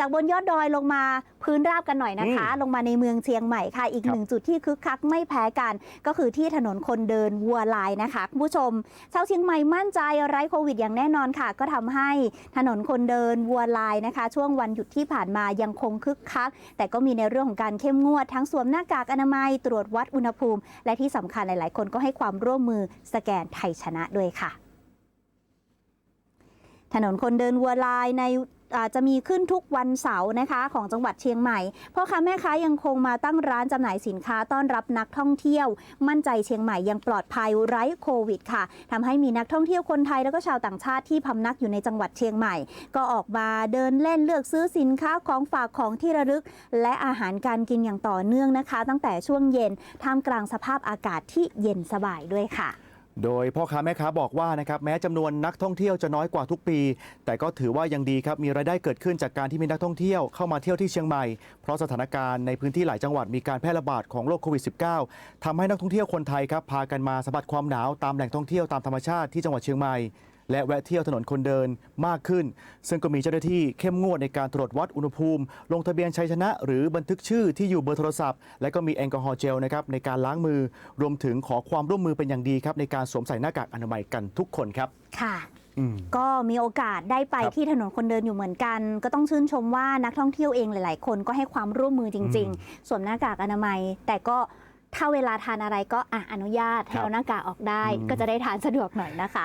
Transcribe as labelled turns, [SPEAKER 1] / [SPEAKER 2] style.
[SPEAKER 1] จากบนยอดดอยลงมาพื้นราบกันหน่อยนะคะ ลงมาในเมืองเชียงใหม่ค่ะ อีก
[SPEAKER 2] ครับ
[SPEAKER 1] หนึ่งจุดที่คึกคักไม่แพ้กัน ก็คือที่ถนนคนเดินวัวลายนะคะคุณผู้ชมชาวเชียงใหม่มั่นใจไร้โควิดอย่างแน่นอนค่ะ ก็ทำให้ถนนคนเดินวัวลายนะคะ ช่วงวันหยุดที่ผ่านมายังคงคึกคัก แต่ก็มีในเรื่องของการเข้มงวด ทั้งสวมหน้ากากอนามัยตรวจวัดอุณหภูมิ และที่สำคัญหลาย ๆ คนก็ให้ความร่วมมือสแกนไทยชนะด้วยค่ะ ถนนคนเดินวัวลายในอ่า จะมีขึ้นทุกวันเสาร์นะคะของจังหวัดเชียงใหม่พ่อค้าแม่ค้ายังคงมาตั้งร้านจำหน่ายสินค้าต้อนรับนักท่องเที่ยว มั่นใจเชียงใหม่ยังปลอดภัยไร้โควิดค่ะทำให้มีนักท่องเที่ยวคนไทยแล้วก็ชาวต่างชาติที่พำนักอยู่ในจังหวัดเชียงใหม่ ก็ออกมาเดินเล่นเลือกซื้อสินค้าของฝากของที่ระลึก และอาหารการกินอย่างต่อเนื่องนะคะ ตั้งแต่ช่วงเย็นท่ามกลางสภาพอากาศที่เย็นสบายด้วยค่ะ
[SPEAKER 2] โดยพ่อค้าแม่ค้าบอกว่านะครับแม้จำนวนนักท่องเที่ยวจะน้อยกว่าทุกปี แต่ก็ถือว่ายังดีครับมีรายได้เกิดขึ้นจากการที่มีนักท่องเที่ยวเข้ามาเที่ยวที่เชียงใหม่ เพราะสถานการณ์ในพื้นที่หลายจังหวัดมีการแพร่ระบาดของโรคโควิด -19 ทำให้นักท่องเที่ยวคนไทยครับพากันมาสัมผัสความหนาวตามแหล่งท่องเที่ยวตามธรรมชาติที่จังหวัดเชียงใหม่ และแวะเที่ยวถนนคนเดินมากขึ้น ซึ่งก็มีเจ้าหน้าที่เข้มงวดในการตรวจวัดอุณหภูมิ ลงทะเบียนชัยชนะ หรือบันทึกชื่อที่อยู่เบอร์โทรศัพท์ และก็มีแอลกอฮอล์เจลนะครับในการล้างมือ รวมถึงขอความร่วมมือเป็นอย่างดีครับในการสวมใส่หน้ากากอนามัยกันทุกคนครับ
[SPEAKER 1] ค่ะ
[SPEAKER 2] อืม
[SPEAKER 1] ก็มีโอกาสได้ไป
[SPEAKER 2] ครับ
[SPEAKER 1] ที่ถนนคนเดินอยู่เหมือนกัน ก็ต้องชื่นชมว่านักท่องเที่ยวเองหลาย ๆ คนก็ให้ความร่วมมือจริง
[SPEAKER 2] อืม
[SPEAKER 1] ๆสวมหน้ากากอนามัย แต่ก็ถ้าเวลาทานอะไรก็อะอนุญาตให้
[SPEAKER 2] ครับ
[SPEAKER 1] เอาหน้ากากออกได้
[SPEAKER 2] อืม
[SPEAKER 1] ก็จะได้ทานสะดวกหน่อยนะคะ